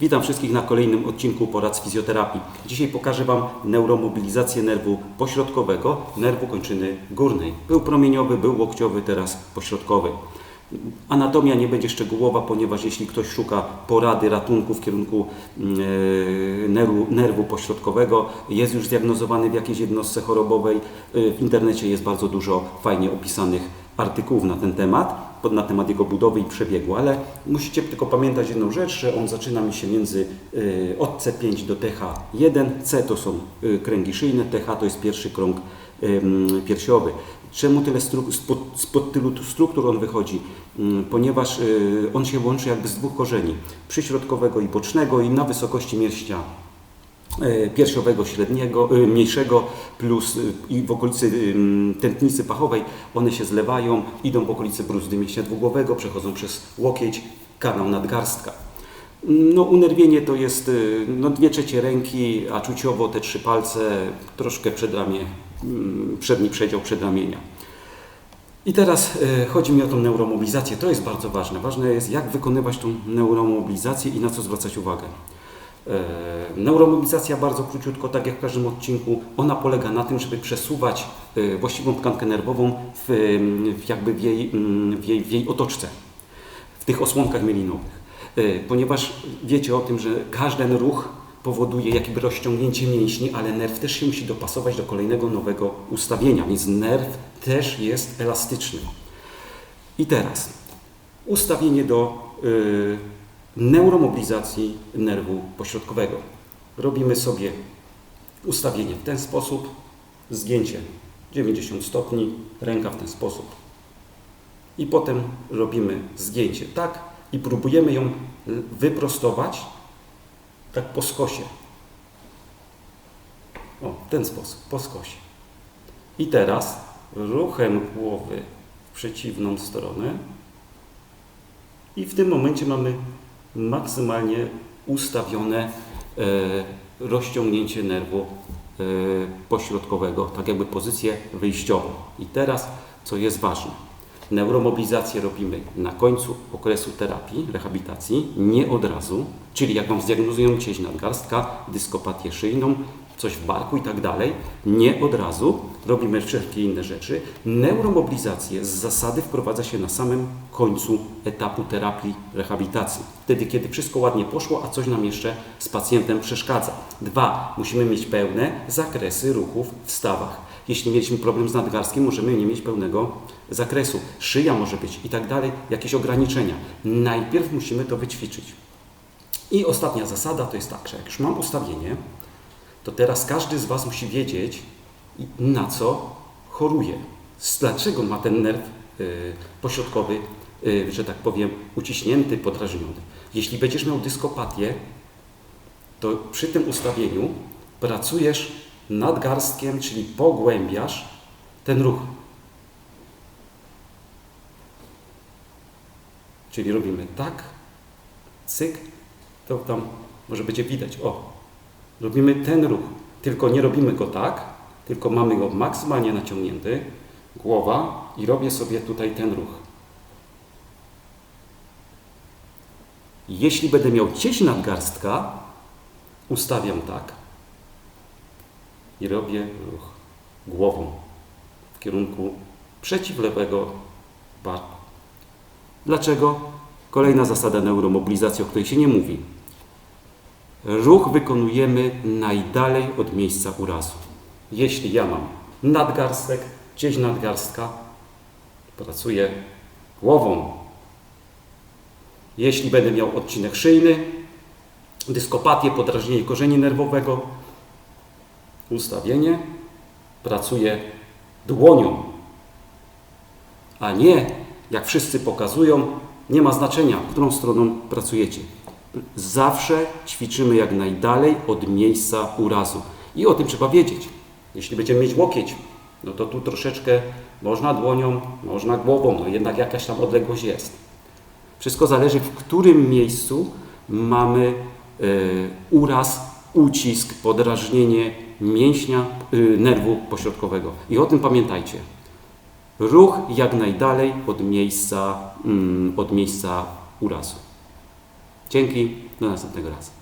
Witam wszystkich na kolejnym odcinku porad z fizjoterapii. Dzisiaj pokażę Wam neuromobilizację nerwu pośrodkowego, nerwu kończyny górnej. Był promieniowy, był łokciowy, teraz pośrodkowy. Anatomia nie będzie szczegółowa, ponieważ jeśli ktoś szuka porady, ratunku w kierunku mm, e, nerwu, nerwu pośrodkowego, jest już zdiagnozowany w jakiejś jednostce chorobowej, e, w internecie jest bardzo dużo fajnie opisanych artykułów na ten temat, pod- na temat jego budowy i przebiegu, ale musicie tylko pamiętać jedną rzecz, że on zaczyna mi się między y, od C5 do TH1. C to są y, kręgi szyjne, TH to jest pierwszy krąg ym, piersiowy. Czemu tyle stru- spod, spod tylu tu struktur on wychodzi? Ym, Ponieważ y, on się łączy jakby z dwóch korzeni, przyśrodkowego i bocznego i na wysokości mieścia piersiowego średniego, e, mniejszego plus e, i w okolicy tętnicy pachowej one się zlewają, idą w okolicy bruzdy mięśnia dwugłowego, przechodzą przez łokieć, kanał nadgarstka. No, unerwienie to jest e, no, dwie trzecie ręki, a czuciowo te trzy palce, troszkę przedramię, przedni przedział przedramienia. I teraz e, chodzi mi o tą neuromobilizację. To jest bardzo ważne. Ważne jest, jak wykonywać tą neuromobilizację i na co zwracać uwagę. E, Neuromobilizacja bardzo króciutko, tak jak w każdym odcinku, ona polega na tym, żeby przesuwać e, właściwą tkankę nerwową w, jakby w jej, mm, w, jej, w jej otoczce, w tych osłonkach mielinowych. E, Ponieważ wiecie o tym, że każdy ruch powoduje jakby rozciągnięcie mięśni, ale nerw też się musi dopasować do kolejnego nowego ustawienia, więc nerw też jest elastyczny. I teraz ustawienie do y, neuromobilizacji nerwu pośrodkowego. Robimy sobie ustawienie w ten sposób, zgięcie 90 stopni, ręka w ten sposób. I potem robimy zgięcie tak i próbujemy ją wyprostować tak po skosie. O, w ten sposób, po skosie. I teraz ruchem głowy w przeciwną stronę i w tym momencie mamy maksymalnie ustawione e, rozciągnięcie nerwu e, pośrodkowego, tak jakby pozycję wyjściową. I teraz, co jest ważne, neuromobilizację robimy na końcu okresu terapii, rehabilitacji, nie od razu, czyli jak Wam zdiagnozują cieś nadgarstka, dyskopatię szyjną, coś w barku i tak dalej, nie od razu, robimy wszelkie inne rzeczy. Neuromobilizację z zasady wprowadza się na samym końcu etapu terapii, rehabilitacji. Wtedy, kiedy wszystko ładnie poszło, a coś nam jeszcze z pacjentem przeszkadza. Dwa, musimy mieć pełne zakresy ruchów w stawach. Jeśli mieliśmy problem z nadgarstkiem, możemy nie mieć pełnego zakresu. Szyja może być i tak dalej, jakieś ograniczenia. Najpierw musimy to wyćwiczyć. I ostatnia zasada to jest tak, że jak już mam ustawienie, to teraz każdy z Was musi wiedzieć, na co choruje. Dlaczego ma ten nerw y, pośrodkowy, y, że tak powiem, uciśnięty, podrażniony. Jeśli będziesz miał dyskopatię, to przy tym ustawieniu pracujesz nadgarstkiem, czyli pogłębiasz ten ruch. Czyli robimy tak, cyk, to tam może będzie widać, o, robimy ten ruch, tylko nie robimy go tak, tylko mamy go maksymalnie naciągnięty, głowa i robię sobie tutaj ten ruch. Jeśli będę miał cieś nadgarstka, ustawiam tak i robię ruch głową w kierunku przeciwlewego barku. Dlaczego? Kolejna zasada neuromobilizacji, o której się nie mówi. Ruch wykonujemy najdalej od miejsca urazu. Jeśli ja mam nadgarstek, gdzieś nadgarstka, pracuję głową. Jeśli będę miał odcinek szyjny, dyskopatię, podrażnienie korzeni nerwowego, ustawienie, pracuję dłonią, a nie jak wszyscy pokazują, nie ma znaczenia, którą stroną pracujecie. Zawsze ćwiczymy jak najdalej od miejsca urazu. I o tym trzeba wiedzieć. Jeśli będziemy mieć łokieć, no to tu troszeczkę można dłonią, można głową, no jednak jakaś tam odległość jest. Wszystko zależy, w którym miejscu mamy e, uraz, ucisk, podrażnienie mięśnia, y, nerwu pośrodkowego. I o tym pamiętajcie. Ruch jak najdalej od miejsca, mm, od miejsca urazu. Dzięki, do następnego razu.